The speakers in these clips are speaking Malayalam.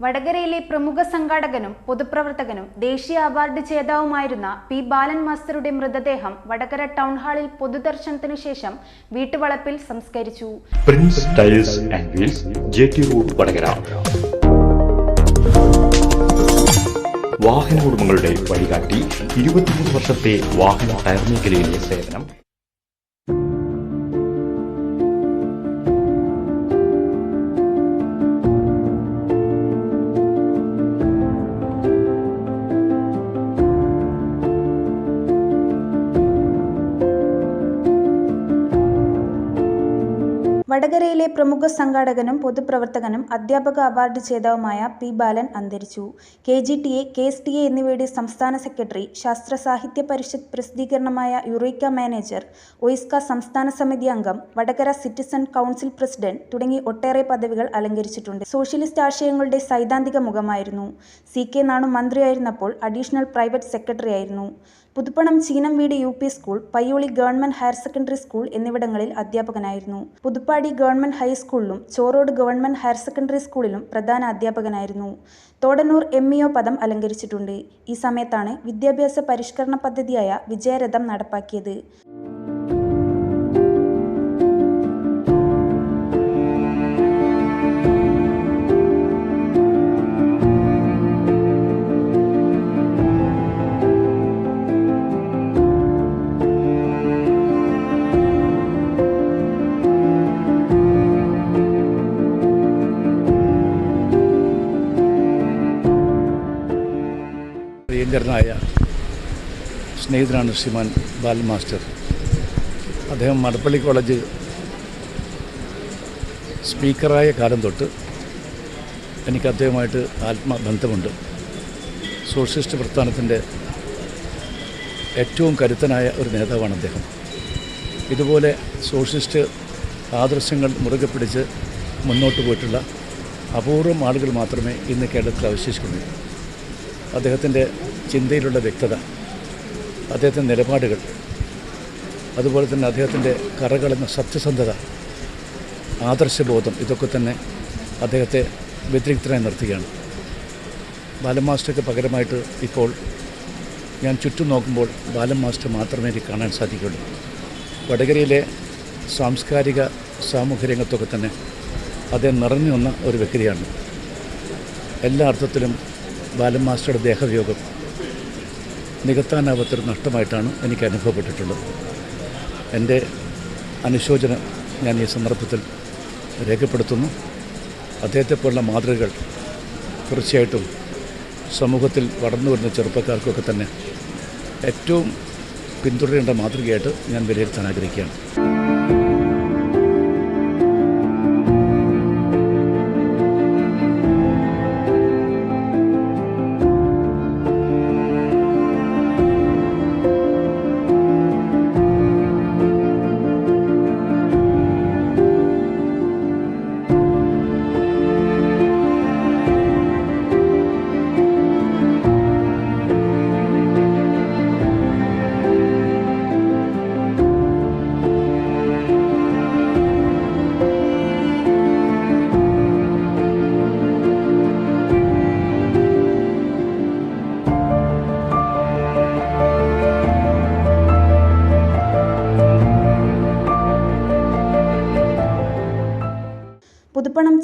വടകരയിലെ പ്രമുഖ സംഘാടകനും പൊതുപ്രവർത്തകനും ദേശീയ അവാർഡ് ജേതാവുമായിരുന്ന പി ബാലൻ മാസ്റ്ററുടെ മൃതദേഹം വടകര ടൗൺ ഹാളിൽ പൊതുദർശനത്തിനു ശേഷം വീട്ടുവളപ്പിൽ സംസ്കരിച്ചു. Prince tiles and wheels road Vadakara. വാഹന ഉടമകളുടെ വഴികാട്ടി ഇരുപത്തിമൂന്ന് വർഷത്തെ വാഹന ടയർ മേഖലയിലെ സേവനം വടകരയിലെ പ്രമുഖ സംഘാടകനും പൊതുപ്രവർത്തകനും അധ്യാപക അവാർഡ് ജേതാവുമായ പി ബാലൻ അന്തരിച്ചു. K G T A K S T A എന്നിവയുടെ സംസ്ഥാന സെക്രട്ടറി ശാസ്ത്ര സാഹിത്യ പരിഷത്ത് പ്രസിദ്ധീകരണമായ യുറേക്ക മാനേജർ ഒയിസ്ക സംസ്ഥാന സമിതി അംഗം വടകര സിറ്റിസൺ കൗൺസിൽ പ്രസിഡന്റ് തുടങ്ങി ഒട്ടേറെ പദവികൾ അലങ്കരിച്ചിട്ടുണ്ട്. സോഷ്യലിസ്റ്റ് ആശയങ്ങളുടെ സൈദ്ധാന്തിക മുഖമായിരുന്നു. സി കെ നാണു മന്ത്രിയായിരുന്നപ്പോൾ അഡീഷണൽ പ്രൈവറ്റ് സെക്രട്ടറി ആയിരുന്നു പുതുപ്പണം ചീനം വീട് U P school Payyoli government higher secondary school എന്നിവിടങ്ങളിൽ അധ്യാപകനായിരുന്നു. പുതുപ്പാടി ഗവൺമെന്റ് ഹൈസ്കൂളിലും ചോറോട് ഗവൺമെന്റ് ഹയർ സെക്കൻഡറി സ്കൂളിലും പ്രധാന അധ്യാപകനായിരുന്നു. തോടന്നൂർ എം ഇ പദം അലങ്കരിച്ചിട്ടുണ്ട്. ഈ സമയത്താണ് വിദ്യാഭ്യാസ പരിഷ്കരണ പദ്ധതിയായ വിജയരഥം നടപ്പാക്കിയത്. പ്രിയങ്കരനായ സ്നേഹിതനാണ് ശ്രീമാൻ ബാലൻ മാസ്റ്റർ. അദ്ദേഹം മടപ്പള്ളി കോളേജ് സ്പീക്കറായ കാലം തൊട്ട് എനിക്ക് അദ്ദേഹമായിട്ട് ആത്മബന്ധമുണ്ട്. സോഷ്യലിസ്റ്റ് പ്രസ്ഥാനത്തിന്റെ ഏറ്റവും കരുത്തനായ ഒരു നേതാവാണ് അദ്ദേഹം. ഇതുപോലെ സോഷ്യലിസ്റ്റ് ആദർശങ്ങൾ മുറുകെ പിടിച്ച് മുന്നോട്ട് പോയിട്ടുള്ള അപൂർവം ആളുകൾ മാത്രമേ ഇന്ന് കേരളത്തിൽ അവശേഷിക്കുന്നുള്ളൂ. അദ്ദേഹത്തിന്റെ ചിന്തയിലുള്ള വ്യക്തത അദ്ദേഹത്തിന്റെ നിലപാടുകൾ അതുപോലെ തന്നെ അദ്ദേഹത്തിന്റെ കറകളെന്ന സത്യസന്ധത ആദർശബോധം ഇതൊക്കെ തന്നെ അദ്ദേഹത്തെ വ്യതിരിക്തനായി നിർത്തുകയാണ്. ബാലമാസ്റ്റർക്ക് പകരമായിട്ട് ഇപ്പോൾ ഞാൻ ചുറ്റും നോക്കുമ്പോൾ ബാലൻ മാസ്റ്റർ മാത്രമേ എനിക്ക് കാണാൻ സാധിക്കുള്ളൂ വടകരയിലെ സാംസ്കാരിക സാമൂഹ്യ രംഗത്തൊക്കെ തന്നെ അദ്ദേഹം നിറഞ്ഞു വന്ന ഒരു വ്യക്തിയാണ്. എല്ലാ അർത്ഥത്തിലും ബാലൻ മാസ്റ്ററുടെ ദേഹവിയോഗം നികത്താനാവാത്തൊരു നഷ്ടമായിട്ടാണ് എനിക്ക് അനുഭവപ്പെട്ടിട്ടുള്ളത്. എന്റെ അനുശോചനം ഞാൻ ഈ സന്ദർഭത്തിൽ രേഖപ്പെടുത്തുന്നു. അദ്ദേഹത്തെപ്പോലുള്ള മാതൃകകൾ തീർച്ചയായിട്ടും സമൂഹത്തിൽ വളർന്നു വരുന്ന ചെറുപ്പക്കാർക്കൊക്കെ തന്നെ ഏറ്റവും പിന്തുടരേണ്ട മാതൃകയായിട്ട് ഞാൻ വിലയിരുത്താൻ ആഗ്രഹിക്കുകയാണ്.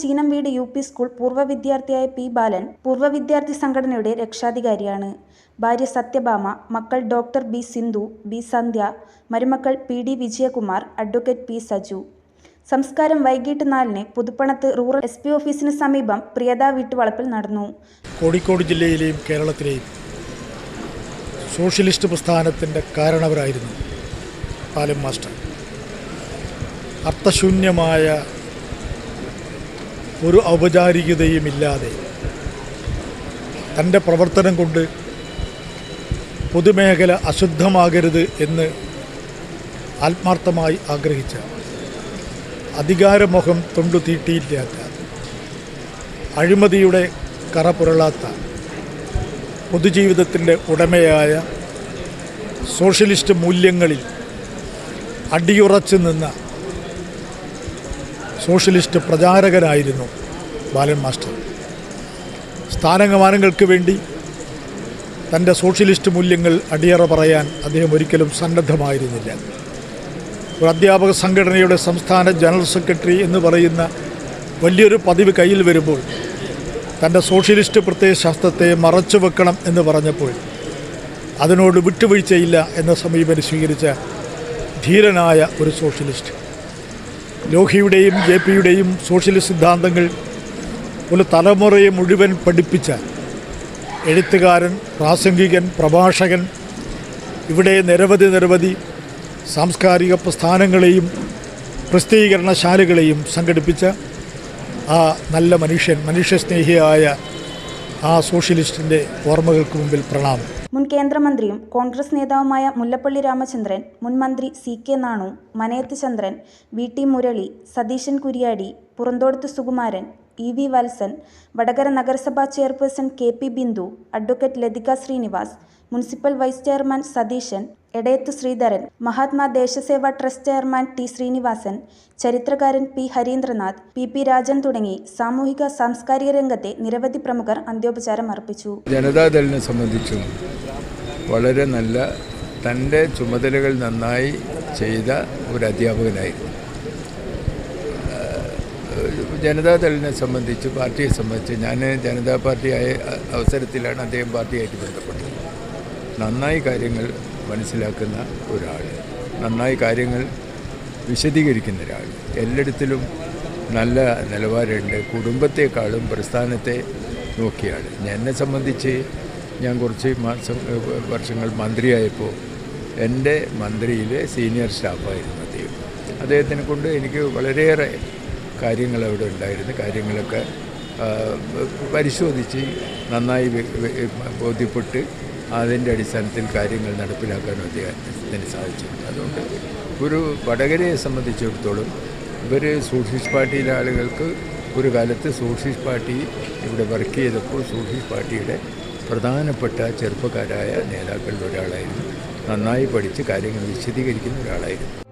ചീനം വീട് യു പി സ്കൂൾ പൂർവ വിദ്യാർത്ഥിയായ പി ബാലൻ പൂർവ വിദ്യാർത്ഥി സംഘടനയുടെ രക്ഷാധികാരിയാണ്. ഭാര്യ സത്യഭാമ മക്കൾ doctor B Sindhu B Sandhya മരുമക്കൾ P D Vijayakumar advocate P Saju. സംസ്കാരം വൈകിട്ട് നാലിന് പുതുപ്പണത്ത് റൂറൽ എസ് പി ഓഫീസിന് സമീപം പ്രിയത വീട്ടുവളപ്പിൽ നടന്നു. കോഴിക്കോട് ജില്ലയിലെയും കേരളത്തിലെയും സോഷ്യലിസ്റ്റ് പ്രസ്ഥാനത്തിന്റെ കാരണവരായിരുന്നു പാലം മാസ്റ്റർ. അർത്ഥശൂന്യമായ ഒരു ഔപചാരികതയുമില്ലാതെ തന്റെ പ്രവർത്തനം കൊണ്ട് പൊതുമേഖല അശുദ്ധമാകരുത് എന്ന് ആത്മാർത്ഥമായി ആഗ്രഹിച്ച അധികാരമുഖം തൊണ്ടു തീട്ടിയില്ലാത്ത അഴിമതിയുടെ കറ പുരളാത്ത പൊതുജീവിതത്തിന്റെ ഉടമയായ സോഷ്യലിസ്റ്റ് മൂല്യങ്ങളിൽ അടിയുറച്ചു നിന്ന സോഷ്യലിസ്റ്റ് പ്രചാരകനായിരുന്നു ബാലൻ മാസ്റ്റർ. സ്ഥാനകമാനങ്ങൾക്ക് വേണ്ടി തന്റെ സോഷ്യലിസ്റ്റ് മൂല്യങ്ങൾ അടിയറ പറയാൻ അദ്ദേഹം ഒരിക്കലും സന്നദ്ധമായിരുന്നില്ല. ഒരു അധ്യാപക സംഘടനയുടെ സംസ്ഥാന ജനറൽ സെക്രട്ടറി എന്ന് പറയുന്ന വലിയൊരു പതിവ് കയ്യിൽ വരുമ്പോൾ തന്റെ സോഷ്യലിസ്റ്റ് പ്രത്യയശാസ്ത്രത്തെ മറച്ചു വെക്കണം എന്ന് പറഞ്ഞപ്പോൾ അതിനോട് വിട്ടുവീഴ്ചയില്ല എന്ന സമീപനം സ്വീകരിച്ച ധീരനായ ഒരു സോഷ്യലിസ്റ്റ്. ലോഹിയുടെയും ജെ പിയുടെയും സോഷ്യലിസ്റ്റ് സിദ്ധാന്തങ്ങൾ ഒരു തലമുറയെ മുഴുവൻ പഠിപ്പിച്ച എഴുത്തുകാരൻ പ്രാസംഗികൻ പ്രഭാഷകൻ ഇവിടെ നിരവധി നിരവധി സാംസ്കാരിക പ്രസ്ഥാനങ്ങളെയും പ്രസിദ്ധീകരണശാലകളെയും സംഘടിപ്പിച്ച ആ നല്ല മനുഷ്യൻ മനുഷ്യസ്നേഹിയായ ആ സോഷ്യലിസ്റ്റിന്റെ ഓർമ്മകൾക്ക് മുമ്പിൽ പ്രണാമം. മുൻ കേന്ദ്രമന്ത്രിയും കോൺഗ്രസ് നേതാവുമായ മുല്ലപ്പള്ളി രാമചന്ദ്രൻ മുൻ മന്ത്രി C K Nanu Manayath Chandran V T Murali Satheesan Kuriyadi Puranthodath Sukumaran E V Valsan Vadakara നഗരസഭാ chairperson K P Bindu advocate Lathika Srinivas municipal vice chairman Satheesan Edayath Sreedharan Mahatma Deshaseva trust chairman T Sreenivasan ചരിത്രകാരൻ P Harindranath P P Rajan തുടങ്ങി സാമൂഹിക സാംസ്കാരിക രംഗത്തെ നിരവധി പ്രമുഖർ അന്ത്യോപചാരം അർപ്പിച്ചു. ജനതാദളിനെ സംബന്ധിച്ചും വളരെ നല്ല തന്റെ ചുമതലകൾ നന്നായി ചെയ്ത ഒരു അധ്യാപകനായിരുന്നു ജനതാദളിനെ സംബന്ധിച്ച് പാർട്ടിയെ സംബന്ധിച്ച് ഞാൻ ജനതാ പാർട്ടിയായ അവസരത്തിലാണ് അദ്ദേഹം പാർട്ടിയായിട്ട് ബന്ധപ്പെട്ടത്. നന്നായി കാര്യങ്ങൾ മനസ്സിലാക്കുന്ന ഒരാൾ നന്നായി കാര്യങ്ങൾ വിശദീകരിക്കുന്ന ഒരാൾ എല്ലായിടത്തിലും നല്ല നിലവാരമുണ്ട് കുടുംബത്തെക്കാളും പ്രസ്ഥാനത്തെ നോക്കിയാണ്. എന്നെ സംബന്ധിച്ച് ഞാൻ കുറച്ച് മാസം വർഷങ്ങൾ മന്ത്രിയായപ്പോൾ എന്റെ മന്ത്രിയിലെ സീനിയർ സ്റ്റാഫായിരുന്നു അദ്ദേഹം. അദ്ദേഹത്തിനെ കൊണ്ട് എനിക്ക് വളരെയേറെ കാര്യങ്ങൾ അവിടെ ഉണ്ടായിരുന്നു. കാര്യങ്ങളൊക്കെ പരിശോധിച്ച് നന്നായി ബോധ്യപ്പെട്ട് അതിന്റെ അടിസ്ഥാനത്തിൽ കാര്യങ്ങൾ നടപ്പിലാക്കാനും അദ്ദേഹത്തിന് സാധിച്ചു അതുകൊണ്ട് ഒരു വടകരയെ സംബന്ധിച്ചിടത്തോളം ഇവർ സോഷ്യലിസ്റ്റ് പാർട്ടിയിലെ ആളുകൾക്ക് ഒരു കാലത്ത് സോഷ്യലിസ്റ്റ് പാർട്ടി ഇവിടെ വർക്ക് ചെയ്തപ്പോൾ സോഷ്യലിസ്റ്റ് പാർട്ടിയുടെ പ്രധാനപ്പെട്ട ചെറുപ്പക്കാരായ നേതാക്കളിൽ ഒരാളായിരുന്നു. നന്നായി പഠിച്ച് കാര്യങ്ങൾ വിശദീകരിക്കുന്ന ഒരാളായിരുന്നു.